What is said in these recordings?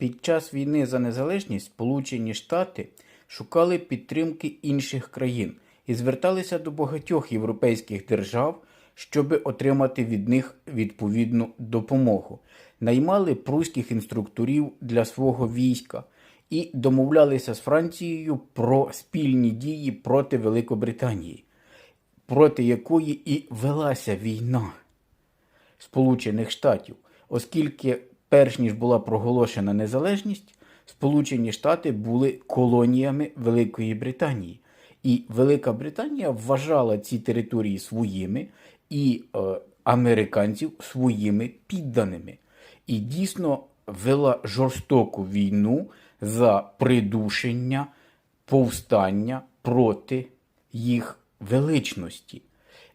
Під час війни за незалежність Сполучені Штати шукали підтримки інших країн і зверталися до багатьох європейських держав, щоб отримати від них відповідну допомогу. Наймали прусських інструкторів для свого війська і домовлялися з Францією про спільні дії проти Великобританії, проти якої і велася війна. Сполучених Штатів, оскільки перш ніж була проголошена незалежність, Сполучені Штати були колоніями Великої Британії. І Велика Британія вважала ці території своїми і е, американців своїми підданими. І дійсно вела жорстоку війну за придушення повстання проти їх величності.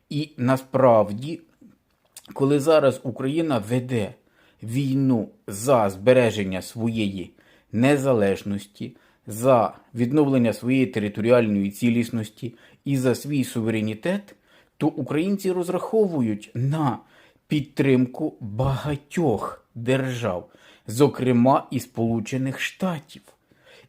І насправді коли зараз Україна веде війну за збереження своєї незалежності, за відновлення своєї територіальної цілісності і за свій суверенітет, то українці розраховують на підтримку багатьох держав, зокрема і Сполучених Штатів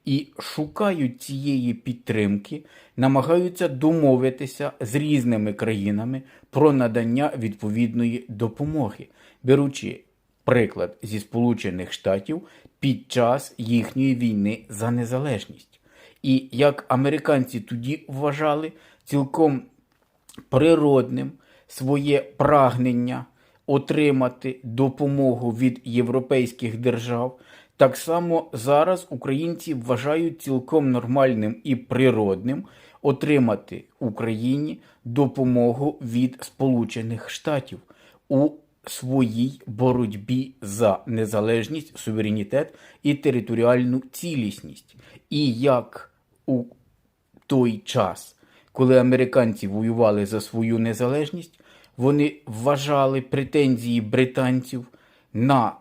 і шукають цієї підтримки, намагаються домовитися з різними країнами про надання відповідної допомоги, беручи приклад зі Сполучених Штатів під час їхньої війни за незалежність. І як американці тоді вважали цілком природним своє прагнення отримати допомогу від європейських держав, так само зараз українці вважають цілком нормальним і природним отримати Україні допомогу від Сполучених Штатів у своїй боротьбі за незалежність, суверенітет і територіальну цілісність. І як у той час, коли американці воювали за свою незалежність, вони вважали претензії британців на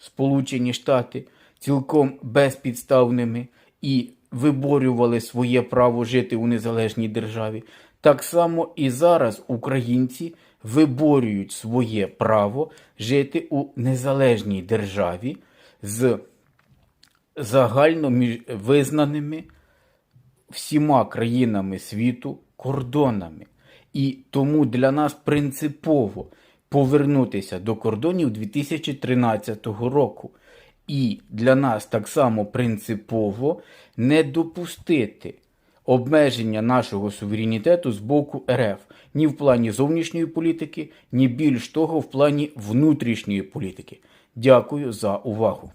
Сполучені Штати цілком безпідставними і виборювали своє право жити у незалежній державі. Так само і зараз українці виборюють своє право жити у незалежній державі з загально визнаними всіма країнами світу кордонами. І тому для нас принципово повернутися до кордонів 2013 року. І для нас так само принципово не допустити обмеження нашого суверенітету з боку РФ ні в плані зовнішньої політики, ні більш того в плані внутрішньої політики. Дякую за увагу.